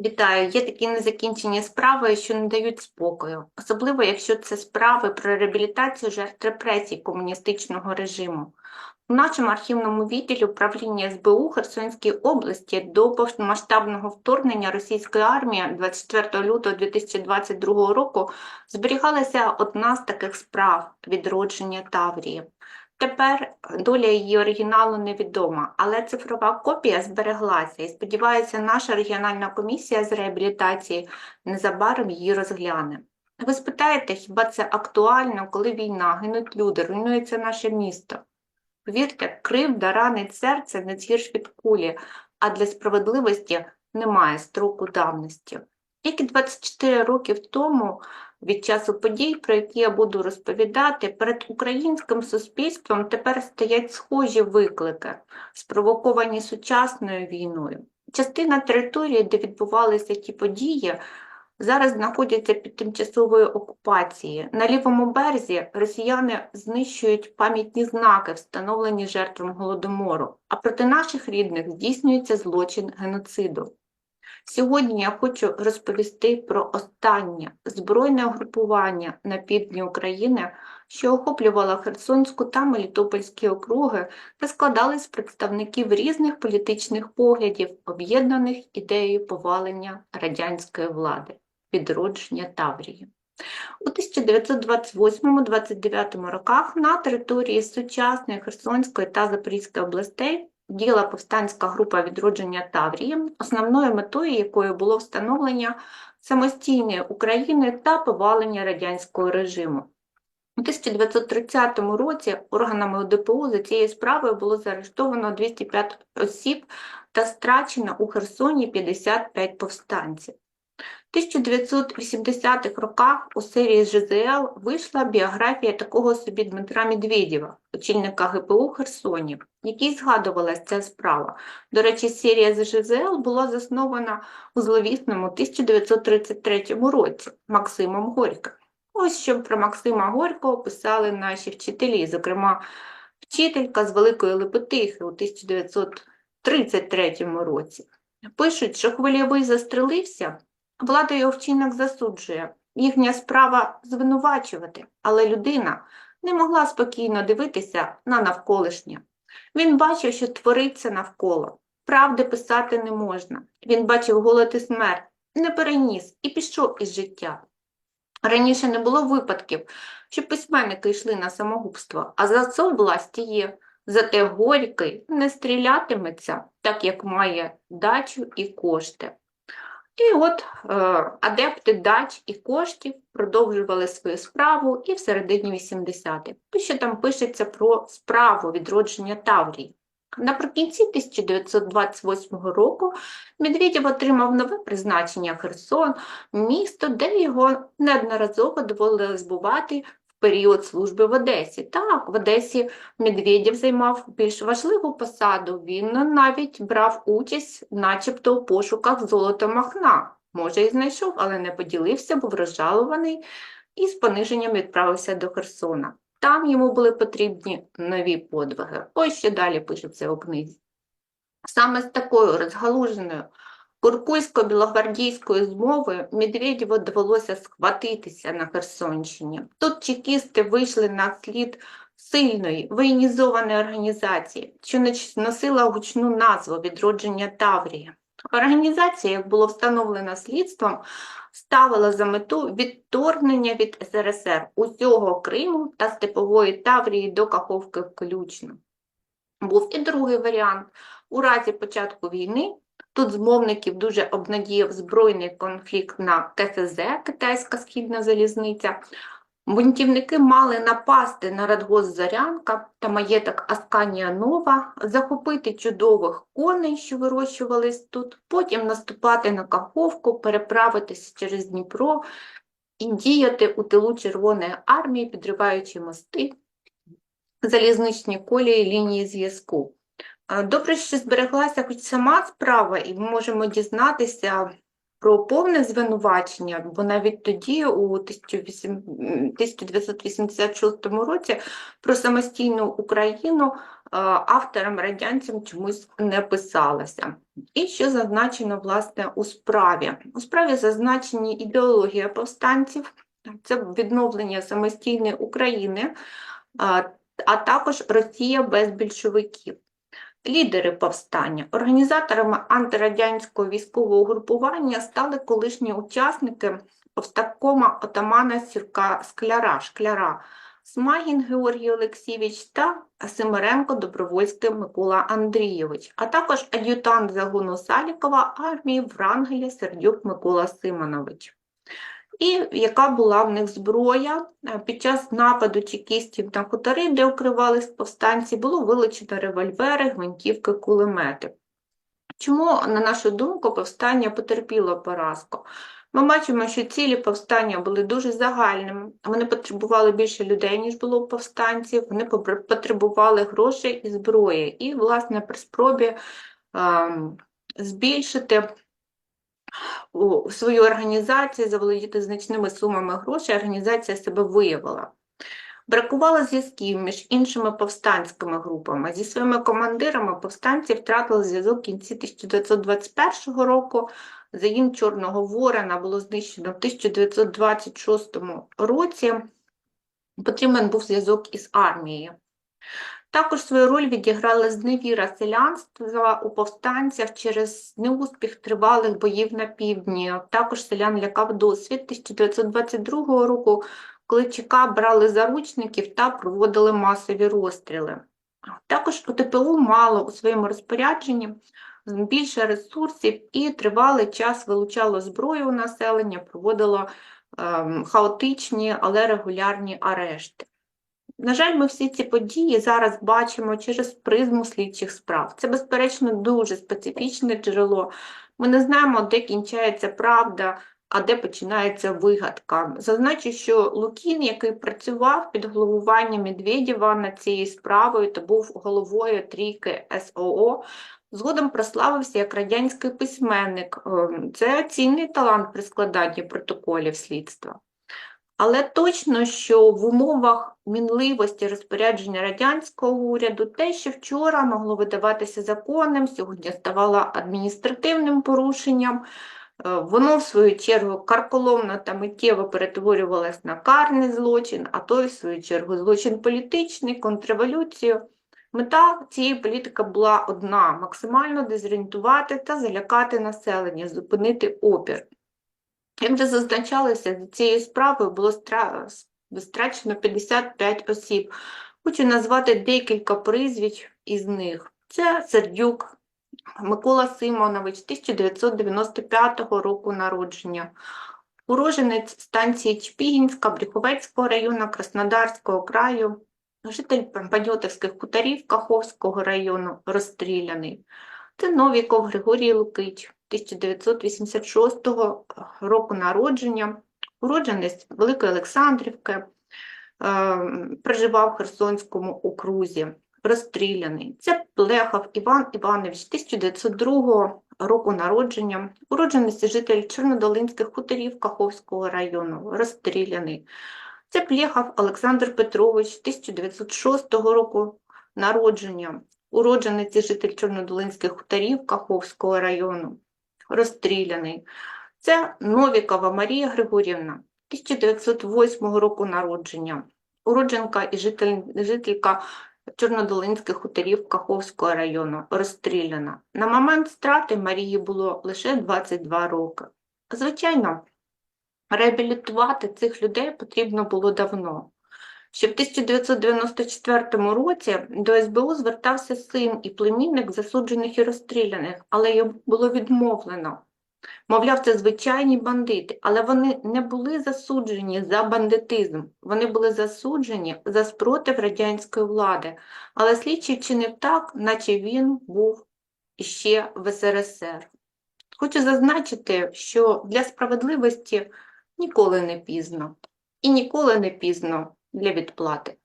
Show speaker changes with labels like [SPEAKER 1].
[SPEAKER 1] Вітаю. Є такі незакінчені справи, що не дають спокою, особливо якщо це справи про реабілітацію жертв репресій комуністичного режиму. У нашому архівному відділі управління СБУ Херсонської області до повномасштабного вторгнення російської армії 24 лютого 2022 року зберігалася одна з таких справ відродження Таврії. Тепер доля її оригіналу невідома, але цифрова копія збереглася і сподіваюся, наша регіональна комісія з реабілітації незабаром її розгляне. Ви спитаєте, хіба це актуально, коли війна, гинуть люди, руйнується наше місто? Повірте, кривда ранить серце не згірш від кулі, а для справедливості немає строку давності. Тільки 24 роки тому від часу подій, про які я буду розповідати, перед українським суспільством тепер стоять схожі виклики, спровоковані сучасною війною. Частина території, де відбувалися ті події, зараз знаходяться під тимчасовою окупацією. На лівому березі росіяни знищують пам'ятні знаки, встановлені жертвам голодомору, а проти наших рідних здійснюється злочин геноциду. Сьогодні я хочу розповісти про останнє збройне угрупування на півдні України, що охоплювало Херсонську та Мелітопольські округи та складались з представників різних політичних поглядів, об'єднаних ідеєю повалення радянської влади, відродження Таврії. У 1928-29 роках на території сучасної Херсонської та Запорізької областей діяла повстанська група відродження Таврії, основною метою якої було встановлення самостійної України та повалення радянського режиму. У 1930 році органами ОДПУ за цією справою було заарештовано 205 осіб та страчено у Херсоні 55 повстанців. У 1980-х роках у серії ЖЗЛ вийшла біографія такого собі Дмитра Медведєва, очільника ГПУ в Херсоні, який згадувалася ця справа. До речі, серія з ЖЗЛ була заснована у зловісному 1933 році Максимом Горьким. Ось що про Максима Горького писали наші вчителі, зокрема, вчителька з Великої Лепетихи у 1933 році. Пишуть, що хвильовий застрелився, влада його вчинок засуджує, їхня справа звинувачувати, але людина не могла спокійно дивитися на навколишнє. Він бачив, що твориться навколо, правди писати не можна. Він бачив голод і смерть, не переніс і пішов із життя. Раніше не було випадків, що письменники йшли на самогубство, а за це власті є. Зате Горький не стрілятиметься, так як має дачу і кошти. І от е, адепти дач і коштів продовжували свою справу і в середині 80-х. Що там пишеться про справу відродження Таврії. Наприкінці 1928 року Медведєв отримав нове призначення Херсон, місто, де його неодноразово доводилось бувати в період служби в Одесі. Так, в Одесі Медведєв займав більш важливу посаду, він навіть брав участь начебто у пошуках золота Махна. Може, і знайшов, але не поділився, був розжалований і з пониженням відправився до Херсона. Там йому були потрібні нові подвиги. Ось що далі пишеться у книзі. Саме з такою розгалуженою куркульсько-білогвардійською змовою Медведєву довелося схватитися на Херсонщині. Тут чекісти вийшли на слід сильної воєнізованої організації, що носила гучну назву відродження Таврії. Організація, як було встановлено слідством, ставила за мету відторгнення від СРСР усього Криму та Степової Таврії до Каховки включно. Був і другий варіант. У разі початку війни тут змовників дуже обнадіяв збройний конфлікт на КСЗ, Китайська східна залізниця. Бунтівники мали напасти на радгосп Зарянка та маєток Асканія Нова, захопити чудових коней, що вирощувались тут, потім наступати на Каховку, переправитися через Дніпро і діяти у тилу Червоної армії, підриваючи мости, залізничні колії лінії зв'язку. Добре, що збереглася хоч сама справа, і ми можемо дізнатися про повне звинувачення, бо навіть тоді, у 1986 році, про самостійну Україну авторам радянцям чомусь не писалося. І що зазначено власне у справі? У справі зазначені ідеологія повстанців, це відновлення самостійної України, а також Росія без більшовиків. Лідери повстання. Організаторами антирадянського військового угрупування стали колишні учасники повстакома отамана Сірка Скляра, Шкляра, Смагін Георгій Олексійович та Семеренко Добровольський Микола Андрійович, а також ад'ютант загону Салікова армії Врангеля Сердюк Микола Симонович. І яка була в них зброя? Е, Під час нападу чекістів на хутори, де укривались повстанці, було вилучено револьвери, гвинтівки, кулемети. Чому, на нашу думку, повстання потерпіло поразку? Ми бачимо, що цілі повстання були дуже загальними. Вони потребували більше людей, ніж було повстанців. Вони потребували грошей і зброї. І, власне, при спробі ем, збільшити у свою організацію, заволодіти значними сумами грошей, організація себе виявила. Бракувало зв'язків між іншими повстанськими групами. Зі своїми командирами повстанці втратили зв'язок в кінці 1921 року. Загін Чорного Ворона було знищено в 1926 році. Потрібен був зв'язок із армією. Також свою роль відіграла зневіра селянства у повстанцях через неуспіх тривалих боїв на півдні. Також селян лякав досвід 1922 року, коли ЧК брали заручників та проводили масові розстріли. Також ОТПУ мало у своєму розпорядженні більше ресурсів і тривалий час вилучало зброю у населення, проводило ем, хаотичні, але регулярні арешти. На жаль, ми всі ці події зараз бачимо через призму слідчих справ. Це, безперечно, дуже специфічне джерело. Ми не знаємо, де кінчається правда, а де починається вигадка. Зазначу, що Лукін, який працював під головуванням Медведєва над цією справою та був головою трійки СОО, згодом прославився як радянський письменник. Ем, Це цінний талант при складанні протоколів слідства. Але точно, що в умовах мінливості розпорядження радянського уряду те, що вчора могло видаватися законним, сьогодні ставало адміністративним порушенням, е, воно, в свою чергу, карколомно та миттєво перетворювалось на карний злочин, а той, в свою чергу, злочин політичний, контрреволюцію. Мета цієї політики була одна – максимально дезорієнтувати та залякати населення, зупинити опір. Як вже зазначалося, за цією справою було страчено 55 осіб. Хочу назвати декілька прізвищ із них. Це Сердюк Микола Симонович, 1995 року народження, уроженець станції Чпігінська, Бріховецького району Краснодарського краю, житель Паньотівських хуторів Каховського району, розстріляний. Це Новіков Григорій Лукич, 1986 року народження, уродженець Великої Олександрівки, е, проживав в Херсонському окрузі, розстріляний. Це Плехов Іван Іванович, 1902 року народження, уродженець житель Чорнодолинських хуторів Каховського району, розстріляний. Це Плехов Олександр Петрович, 1906 року народження, уродженець житель Чорнодолинських хуторів Каховського району, розстріляний. Це Новікова Марія Григорівна, 1908 року народження, уродженка і житель, жителька Чорнодолинських хуторів Каховського району, розстріляна. На момент страти Марії було лише 22 роки. Звичайно, реабілітувати цих людей потрібно було давно. Ще в 1994 році до СБУ звертався син і племінник засуджених і розстріляних, але йому було відмовлено. Мовляв, це звичайні бандити, але вони не були засуджені за бандитизм, вони були засуджені за спротив радянської влади. Але слідчий вчинив так, наче він був іще в СРСР. Хочу зазначити, що для справедливості ніколи не пізно і ніколи не пізно для відплати.